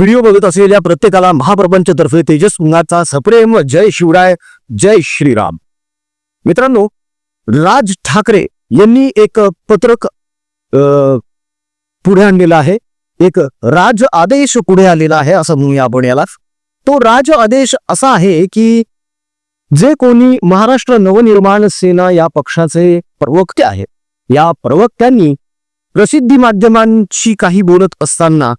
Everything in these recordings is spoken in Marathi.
व्हिडिओ बघत असलेल्या प्रत्येकाला महाप्रपंचतर्फे तेजस पुंगाचा सप्रेम जय शिवराय जय श्रीराम. मित्रांनो राज ठाकरे यांनी एक पत्रक पुढे आणलेलं आहे. एक राज आदेश पुढे आलेला आहे असं म्हणूया आपण याला. तो राज आदेश असा आहे की जे कोणी महाराष्ट्र नवनिर्माण सेना या पक्षाचे प्रवक्ते आहेत या प्रवक्त्यांनी प्रसिद्धी माध्यमांशी काही बोलत असताना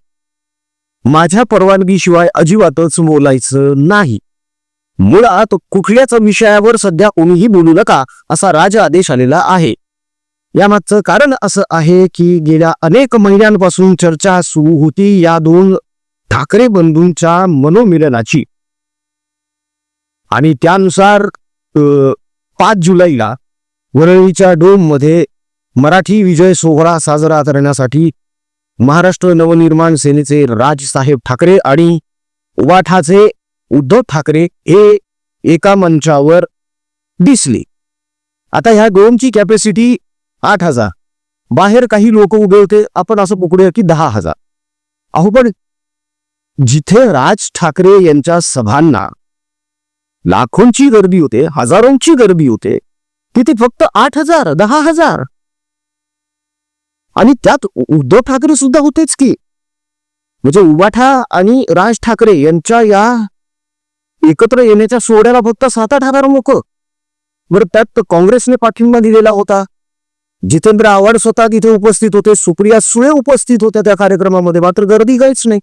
माझ्या परवानगीशिवाय अजिबातच बोलायचं नाही. मुळात कुठल्याच विषयावर सध्या कोणीही बोलू नका असा राज आदेश आलेला आहे. यामागचं कारण असं आहे की गेल्या अनेक महिन्यांपासून चर्चा सुरू होती या दोन ठाकरे बंधूंच्या मनोमिलनाची. आणि त्यानुसार पाच जुलैला वरळीच्या डोममध्ये मराठी विजय सोहळा साजरा करण्यासाठी महाराष्ट्र नवनिर्माण सेनेचे राजसाहेब ठाकरे आणि वाठाचे उद्धव ठाकरे हे एका मंचावर दिसले. आता ह्या दोनची कॅपॅसिटी आठ हजार. बाहेर काही लोक उभे होते आपण असं पकडूया की दहा हजार. अहो पण जिथे राज ठाकरे यांच्या सभांना लाखोंची गर्दी होते हजारोंची गर्दी होते तिथे फक्त आठ हजार दहा हजार. आणि त्यात उद्धव ठाकरे सुद्धा होतेच की. म्हणजे उबाठा आणि राज ठाकरे यांच्या या एकत्र येण्याच्या सोहळ्याला फक्त सात आठ हजार लोक. बरं त्यात काँग्रेसने पाठिंबा दिलेला होता. जितेंद्र आव्हाड स्वतः तिथे उपस्थित होते. सुप्रिया सुळे उपस्थित होत्या त्या कार्यक्रमामध्ये. मात्र गर्दी काहीच नाही.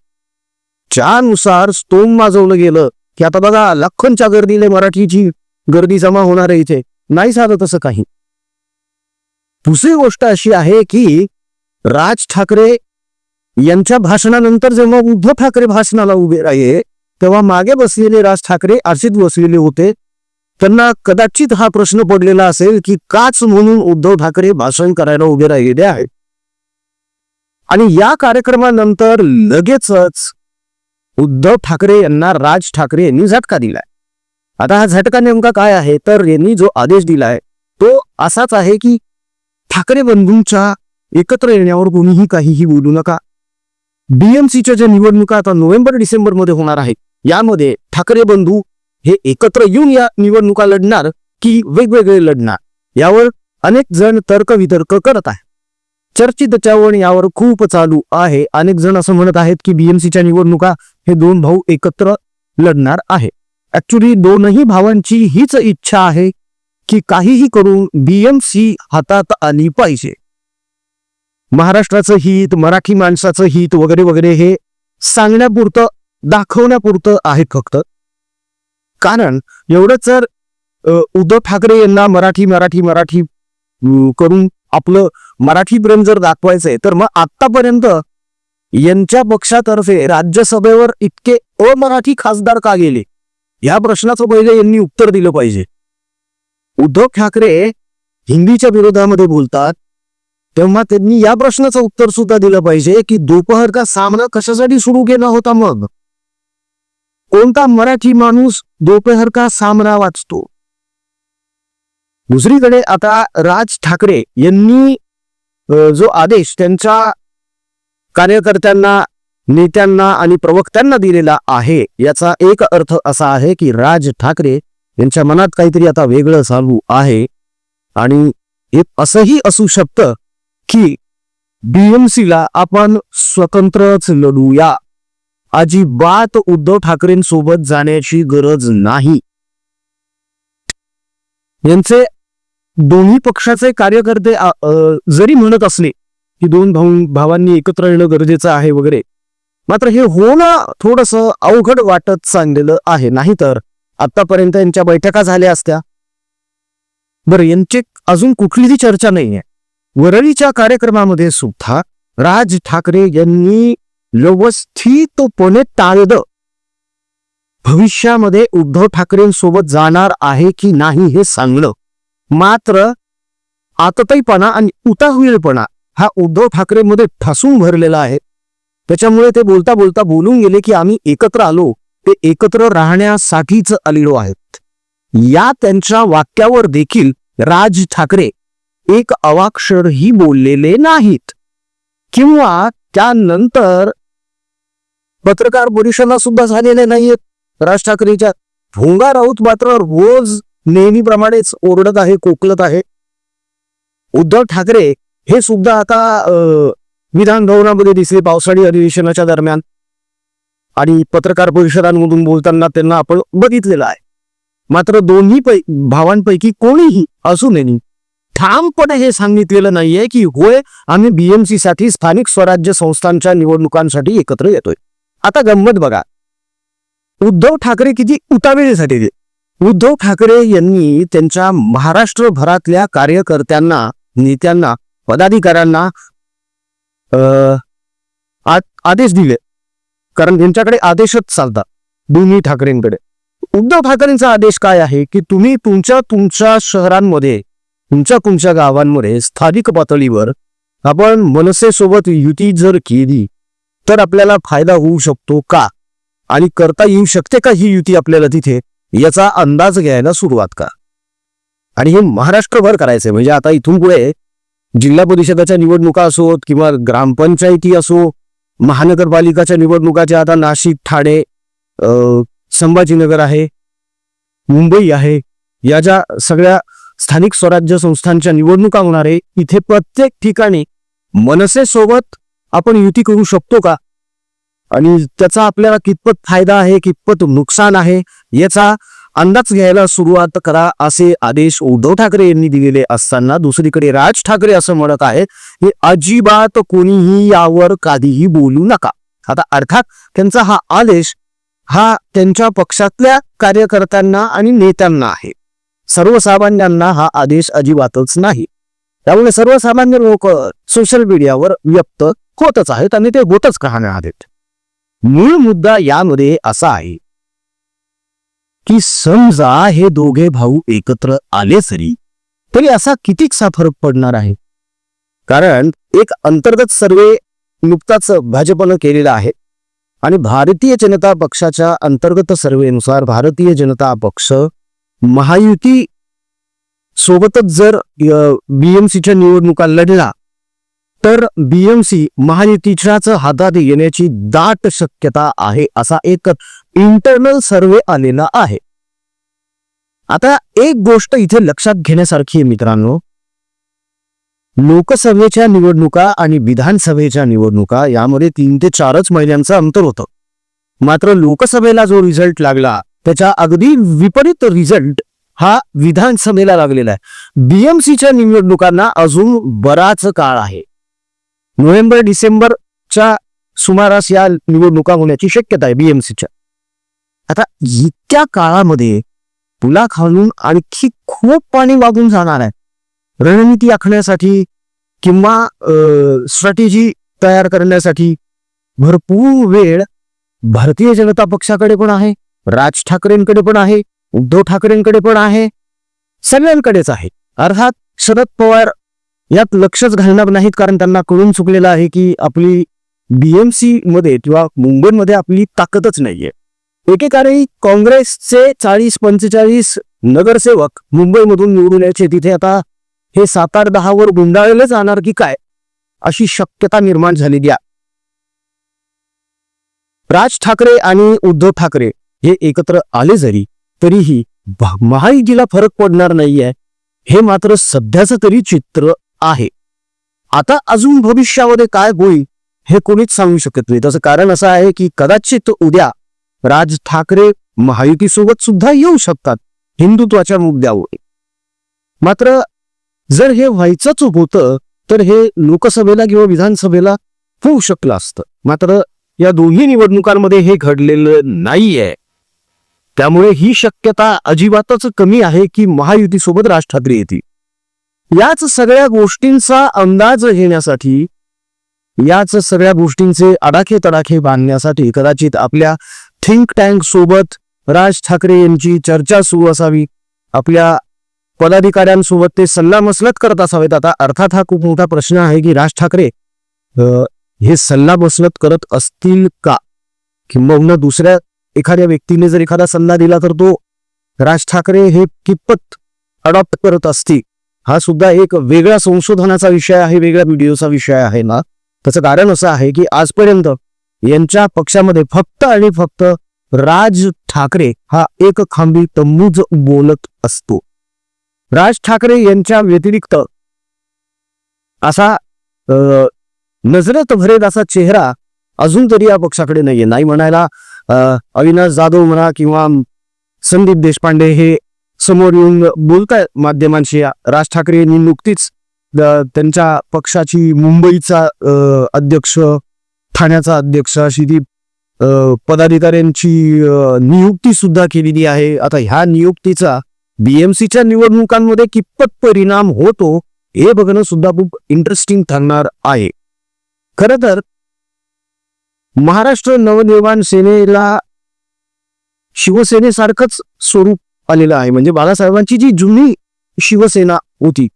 त्यानुसार स्तोम माजवलं गेलं की आता बघा लाखोंच्या गर्दीने मराठीची गर्दी जमा होणार आहे इथे. नाही झालं तसं काही. दुसरी गोष्ट अशी आहे की राज ठाकरे यांच्या भाषणानंतर जेव्हा उद्धव ठाकरे भाषणाला उभे राहिले तेव्हा मागे बसलेले राज ठाकरे आरशीत बसलेले होते. त्यांना कदाचित हा प्रश्न पडलेला असेल की काच म्हणून उद्धव ठाकरे भाषण करायला उभे राहिलेले आहे. आणि या कार्यक्रमानंतर लगेचच उद्धव ठाकरे यांना राज ठाकरे यांनी झटका दिलाय. आता हा झटका नेमका काय आहे? तर यांनी जो आदेश दिलाय तो असाच आहे की ठाकरे बंधूंच्या एकत्र येण्यावर कोणीही काहीही बोलू नका. बीएमसीच्या ज्या निवडणुका आता नोव्हेंबर डिसेंबरमध्ये होणार आहेत यामध्ये ठाकरे बंधू हे एकत्र येऊन या निवडणुका लढणार की वेगवेगळे लढणार यावर अनेक जण तर्क वितर्क करत आहे चर्चित चळवळ यावर खूप चालू आहे. अनेक जण असं म्हणत आहेत की बीएमसीच्या निवडणुका हे दोन भाऊ एकत्र लढणार आहे ऍक्च्युली दोनही भावांची हीच इच्छा आहे की काहीही करून बीएमसी हातात आली पाहिजे. महाराष्ट्राचं हित मराठी माणसाचं हित वगैरे वगैरे हे सांगण्यापुरतं दाखवण्यापुरतं आहे फक्त. कारण एवढंच जर उद्धव ठाकरे यांना मराठी मराठी मराठी करून आपलं मराठी प्रेम जर दाखवायचंय तर मग आतापर्यंत यांच्या पक्षातर्फे राज्यसभेवर इतके अमराठी खासदार का गेले? या प्रश्नाचं पहिले यांनी उत्तर दिलं पाहिजे. उद्धव ठाकरे हिंदीच्या विरोधामध्ये बोलतात तेव्हा त्यांनी या प्रश्नाचं उत्तर सुद्धा दिलं पाहिजे की दोपहर का सामना कशासाठी सुरू केला होता मग? कोणता मराठी माणूस दोपहर का सामना वाचतो? दुसरीकडे आता राज ठाकरे यांनी जो आदेश त्यांच्या कार्यकर्त्यांना नेत्यांना आणि प्रवक्त्यांना दिलेला आहे याचा एक अर्थ असा आहे की राज ठाकरे यांच्या मनात काहीतरी आता वेगळं चालू आहे. आणि हे असंही असू शकतं की बीएमसीला ला आपण स्वतंत्रच लढूया. अजिबात उद्धव ठाकरेंसोबत जाण्याची गरज नाही. यांचे दोन्ही पक्षाचे कार्यकर्ते जरी म्हणत असले की दोन भाऊ भावांनी एकत्र येणं गरजेचं आहे वगैरे मात्र हे होणं थोडस अवघड वाटत सांगलेलं आहे. नाहीतर आतापर्यंत यांच्या बैठका झाल्या असत्या. बरं यांची अजून कुठलीही चर्चा नाहीये. वरळीच्या कार्यक्रमामध्ये सुद्धा राज ठाकरे यांनी व्यवस्थितपणे टाळलं. भविष्यामध्ये उद्धव ठाकरेंसोबत जाणार आहे की नाही हे सांगलं मात्र आतताईपणा आणि उताहुळपणा हा उद्धव ठाकरेमध्ये ठसून भरलेला आहे. त्याच्यामुळे ते बोलता बोलता बोलून गेले की आम्ही एकत्र आलो ते एकत्र राहण्यासाठीच आलेलो आहेत. या त्यांच्या वाक्यावर देखील राज ठाकरे एक अवाक्षरही बोललेले नाहीत. किंवा त्यानंतर पत्रकार परिषदा सुद्धा झालेल्या नाहीयेत. राज ठाकरेच्या भोंगा राऊत मात्र रोज नेहमीप्रमाणेच ओरडत आहे कोकलत आहे. उद्धव ठाकरे हे सुद्धा आता विधान भवनामध्ये दिसले पावसाळी अधिवेशनाच्या दरम्यान. आणि पत्रकार परिषदांमधून बोलताना त्यांना आपण बघितलेलं आहे. मात्र दोन्ही पै भावांपैकी कोणीही असूनही ठामपणे हे सांगितलेलं नाहीये की होय आम्ही बीएमसी साठी स्थानिक स्वराज्य संस्थांच्या निवडणुकांसाठी एकत्र येतोय. आता गंमत बघा. उद्धव ठाकरे किती उतावेळीसाठी उद्धव ठाकरे यांनी त्यांच्या महाराष्ट्रभरातल्या कार्यकर्त्यांना नेत्यांना पदाधिकाऱ्यांना अं, आदेश दिले. कारण त्यांच्याकडे आदेशच चालतात दोन्ही ठाकरेंकडे. उद्धव ठाकरेंचा आदेश काय आहे की तुम्ही तुमच्या तुमच्या शहरांमध्ये तुमच्या तुमच्या गावांमध्ये स्थानिक पातळीवर आपण मनसेसोबत युती जर केली तर आपल्याला फायदा होऊ शकतो का? आणि करता येऊ शकते का ही युती आपल्याला तिथे? याचा अंदाज घ्यायला सुरुवात का आणि हे महाराष्ट्रभर करायचंय. म्हणजे आता इथून पुढे जिल्हा परिषदाच्या निवडणुका असोत किंवा ग्रामपंचायती असो महानगरपालिकाच्या निवडणुकाच्या आता नाशिक ठाणे संभाजीनगर आहे मुंबई आहे या ज्या सगळ्या स्थानिक स्वराज्य संस्थांच्या निवडणुका होणार आहे इथे प्रत्येक ठिकाणी मनसेसोबत आपण युती करू शकतो का? आणि त्याचा आपल्याला कितपत फायदा आहे कितपत नुकसान आहे याचा अंदाज घ्यायला सुरुवात करा असे आदेश उद्धव ठाकरे यांनी दिलेले असताना दुसरीकडे राज ठाकरे असं म्हणत आहे की अजिबात कोणीही यावर कधीही बोलू नका. आता अर्थात त्यांचा हा आदेश हा त्यांच्या पक्षातल्या कार्यकर्त्यांना आणि नेत्यांना आहे. सर्वसामान्यांना हा आदेश अजिबातच नाही. त्यामुळे सर्वसामान्य लोक सोशल मीडियावर व्यक्त होतच आहेत आणि ते होतच कहाण्या आहेत. मूळ मुद्दा यामध्ये असा आहे की समजा हे दोघे भाऊ एकत्र आले तरी तरी असा कितीकसा फरक पडणार आहे? कारण एक अंतर्गत सर्वे नुकताच भाजपनं केलेला आहे आणि भारतीय जनता पक्षाच्या अंतर्गत सर्वेनुसार भारतीय जनता पक्ष महायुती सोबतच जर बीएमसीच्या निवडणुका लढला तर बीएमसी महायुतीच्याच हातात येण्याची दाट शक्यता आहे असा एक इंटरनल सर्वे आलेला आहे. आता एक गोष्ट इथे लक्षात घेण्यासारखी आहे मित्रांनो. लोकसभेच्या निवडणुका आणि विधानसभेच्या निवडणुका यामध्ये तीन ते चारच महिन्यांचं अंतर होतं. मात्र लोकसभेला जो रिझल्ट लागला त्याच्या अगदी विपरीत रिझल्ट हा विधानसभेला लागलेला आहे. बीएमसीच्या निवडणुकांना अजून बराच काळ आहे. नोव्हेंबर डिसेंबरच्या सुमारास या निवडणुका होण्याची शक्यता आहे बीएमसीच्या आता इतक्या काळामध्ये पुला खालून आणखी खूप पाणी वागून जाणार आहे. रणनीती आखण्यासाठी किंवा स्ट्रॅटेजी तयार करण्यासाठी भरपूर वेळ भारतीय जनता पक्षाकडे पण आहे. राज ठाकरेंकडे पण आहे उद्धव ठाकरेंकडे पण आहे सगळ्यांकडेच आहे. अर्थात शरद पवार यात लक्षच घालणार नाहीत कारण त्यांना कळून चुकलेलं आहे की आपली बीएमसी मध्ये किंवा मुंबईमध्ये आपली ताकदच नाहीये. एकेकाळी काँग्रेसचे चाळीस पंचेचाळीस नगरसेवक मुंबईमधून निवडून यायचे. तिथे आता हे सात आठ दहावर गुंडाळले जाणार की काय? अशी शक्यता निर्माण झालेली आहे. राज ठाकरे आणि उद्धव ठाकरे हे एकत्र आले जरी तरीही भ- महायुतीला फरक पडणार नाहीये. हे मात्र सध्याचं तरी चित्र आहे. आता अजून भविष्यामध्ये काय होईल हे कोणीच सांगू शकत नाही. त्याचं कारण असं आहे की कदाचित उद्या राज ठाकरे महायुतीसोबत सुद्धा येऊ शकतात हिंदुत्वाच्या मुद्द्यावर. मात्र जर हे व्हायचंच होतं तर हे लोकसभेला किंवा विधानसभेला होऊ शकलं असतं. मात्र या दोन्ही निवडणुकांमध्ये हे घडलेलं नाहीये. त्यामुळे ही शक्यता अजिबातच कमी आहे की महायुतीसोबत राज ठाकरे येतील. याच सगळ्या गोष्टींचा अंदाज घेण्यासाठी याच सगळ्या गोष्टींचे अडाखे तडाखे बांधण्यासाठी कदाचित आपल्या थिंक टँक सोबत राज ठाकरे यांची चर्चा सुरू असावी. आपल्या पदाधिकाऱ्यांसोबत ते सल्लामसलत करत असावेत. आता अर्थात हा खूप मोठा प्रश्न आहे की राज ठाकरे हे सल्लामसलत करत असतील का? किंबहुना दुसऱ्या एखाद्या व्यक्तीने जर एखादा सल्ला दिला तर तो राज ठाकरे हे कितपत अडॉप्ट करत असतील हा सुद्धा एक वेगळ्या संशोधनाचा विषय आहे वेगळ्या व्हिडिओचा विषय आहे ना. त्याचं कारण असं आहे की आजपर्यंत यांच्या पक्षामध्ये फक्त आणि फक्त राज ठाकरे हा एक खांबी तंबूज बोलत असतो. राज ठाकरे यांच्या व्यतिरिक्त असा नजरेत भरेल असा चेहरा अजून तरी या पक्षाकडे नाहीये. नाही म्हणायला अविनाश जाधव म्हणा किंवा संदीप देशपांडे हे समोर येऊन बोलतायत माध्यमांशी. राज ठाकरे यांनी नुकतीच त्यांच्या पक्षाची मुंबईचा अध्यक्ष ठाण्याचा अध्यक्ष अशी ती पदाधिकाऱ्यांची नियुक्ती सुद्धा केलेली आहे. आता ह्या नियुक्तीचा बीएमसीच्या निवडणुकांमध्ये कितपत परिणाम होतो हे बघणं सुद्धा खूप इंटरेस्टिंग ठरणार आहे. खर तर महाराष्ट्र नवनिर्माण सेनेला शिवसेनेसारखंच स्वरूप आलेलं आहे. म्हणजे बाळासाहेबांची जी जुनी शिवसेना होती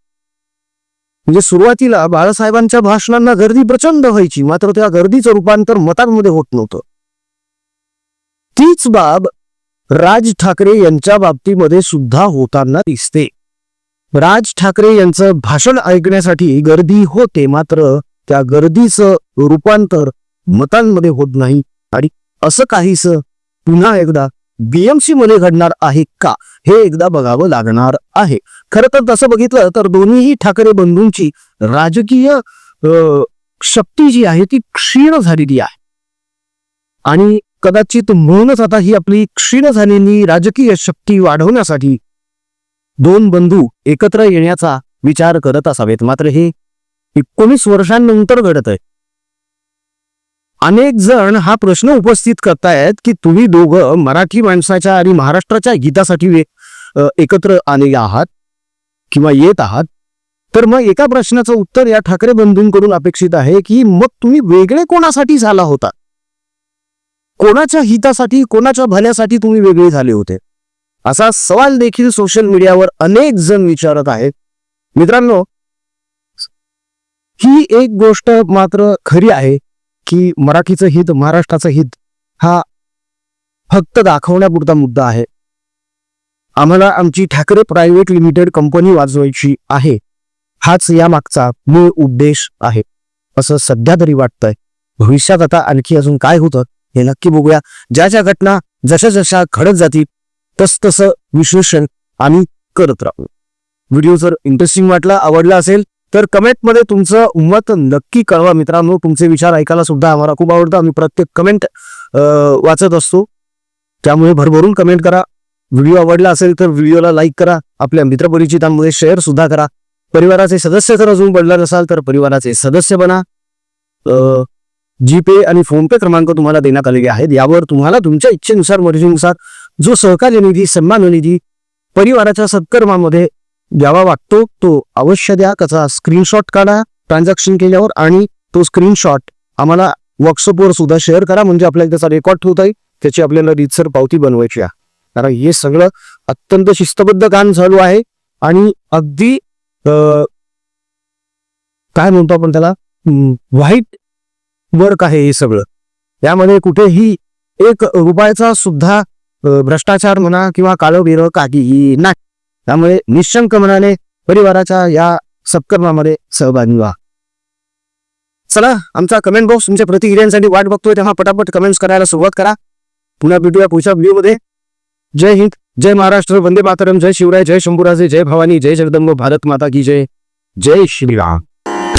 म्हणजे सुरुवातीला बाळासाहेबांच्या भाषणांना गर्दी प्रचंड व्हायची मात्र त्या गर्दीचं रूपांतर मतांमध्ये होत नव्हतं. तीच बाब राज ठाकरे यांच्या बाबतीमध्ये सुद्धा होताना दिसते. राज ठाकरे यांचं भाषण ऐकण्यासाठी गर्दी होते मात्र त्या गर्दीचं रूपांतर मतांमध्ये होत नाही. आणि असं काहीस पुन्हा एकदा बीएमसी मध्ये घडणार आहे का? हे एकदा बघावं लागणार आहे. खरं तर तसं बघितलं तर दोन्हीही ठाकरे बंधूंची राजकीय शक्ती जी आहे ती क्षीण झालेली आहे. आणि कदाचित म्हणूनच आता ही आपली क्षीण झालेली राजकीय शक्ती वाढवण्यासाठी दोन बंधू एकत्र येण्याचा विचार करत असावेत. मात्र हे एकोणीस वर्षांनंतर घडत आहे अनेक जण हा प्रश्न उपस्थित करतायत की तुम्ही दोघं मराठी माणसाच्या आणि महाराष्ट्राच्या हितासाठी एकत्र आलेले आहात किंवा येत आहात. तर मग एका प्रश्नाचं उत्तर या ठाकरे बंधूंकडून अपेक्षित आहे की मग तुम्ही वेगळे कोणासाठी झाला होता? कोणाच्या हितासाठी कोणाच्या भल्यासाठी तुम्ही वेगळे झाले होते? असा सवाल देखील सोशल मीडियावर अनेक जण विचारत आहेत. मित्रांनो ही एक गोष्ट मात्र खरी आहे की मराठीचं हित महाराष्ट्राचं हित हा फक्त दाखवण्यापुरता मुद्दा आहे. आम्हाला आमची ठाकरे प्रायव्हेट लिमिटेड कंपनी वाजवायची आहे. हाच यामागचा मूळ उद्देश आहे. असं सध्या तरी वाटतंय. भविष्यात आता आणखी अजून काय होतं हे नक्की बघूया. ज्या ज्या घटना जशा जशा घडत जातील तस तसं विश्लेषण आम्ही करत राहू. व्हिडिओ जर इंटरेस्टिंग वाटला आवडला असेल तर कमेंटमध्ये तुमचं मत नक्की कळवा मित्रांनो. तुमचे विचार ऐकायला सुद्धा आम्हाला खूप आवडतं आम्ही प्रत्येक कमेंट वाचत असतो. त्यामुळे भरभरून कमेंट करा. व्हिडिओ आवडला असेल तर व्हिडिओला लाईक करा. आपल्या मित्रपरिचितांमध्ये शेअर सुद्धा करा. परिवाराचे सदस्य जर अजून बनला नसाल तर परिवाराचे सदस्य बना. जीपे आणि फोनपे क्रमांक तुम्हाला देण्यात आलेले आहेत. यावर तुम्हाला तुमच्या इच्छेनुसार मर्जीनुसार जो सहकार्य निधी सन्मान निधी परिवाराच्या सत्कर्मामध्ये द्यावा वाटतो तो अवश्य द्या. त्याचा स्क्रीनशॉट काढा ट्रान्झॅक्शन केल्यावर आणि तो स्क्रीनशॉट आम्हाला व्हॉट्सअपवर सुद्धा शेअर करा. म्हणजे आपल्याला त्याचा रेकॉर्ड ठेवता येईल. त्याची आपल्याला रीतसर पावती बनवायची आहे. कारण हे सगळं अत्यंत शिस्तबद्ध काम चालू आहे. आणि अगदी काय म्हणतो आपण त्याला? व्हाईट वर्क आहे हे सगळं. यामध्ये कुठेही एक रुपयाचा सुद्धा भ्रष्टाचार म्हणा किंवा काळं काही नाही. त्यामुळे निशंक मनाने परिवाराच्या या सत्कर्मामध्ये सहभागी व्हा. चला आमचा कमेंट बॉक्स तुमच्या प्रतिक्रियांसाठी वाट बघतोय तेव्हा पटापट कमेंट्स करायला सुरुवात करा. पुन्हा भेटूया पुढच्या व्ह्यूमध्ये जय हिंद जय महाराष्ट्र वंदे मातरम जय शिवराय जय शंभूराजे जय भवानी जय जगदंब भारत माता की जय. जय श्रीराम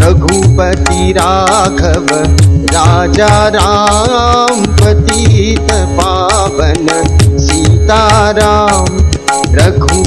रघुपती राघव राजा राम पतित पावन सीताराम रघु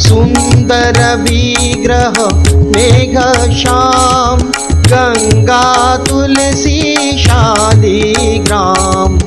सुन्दर विग्रह मेघ श्याम गङ्गा तुलसी शालिग्राम।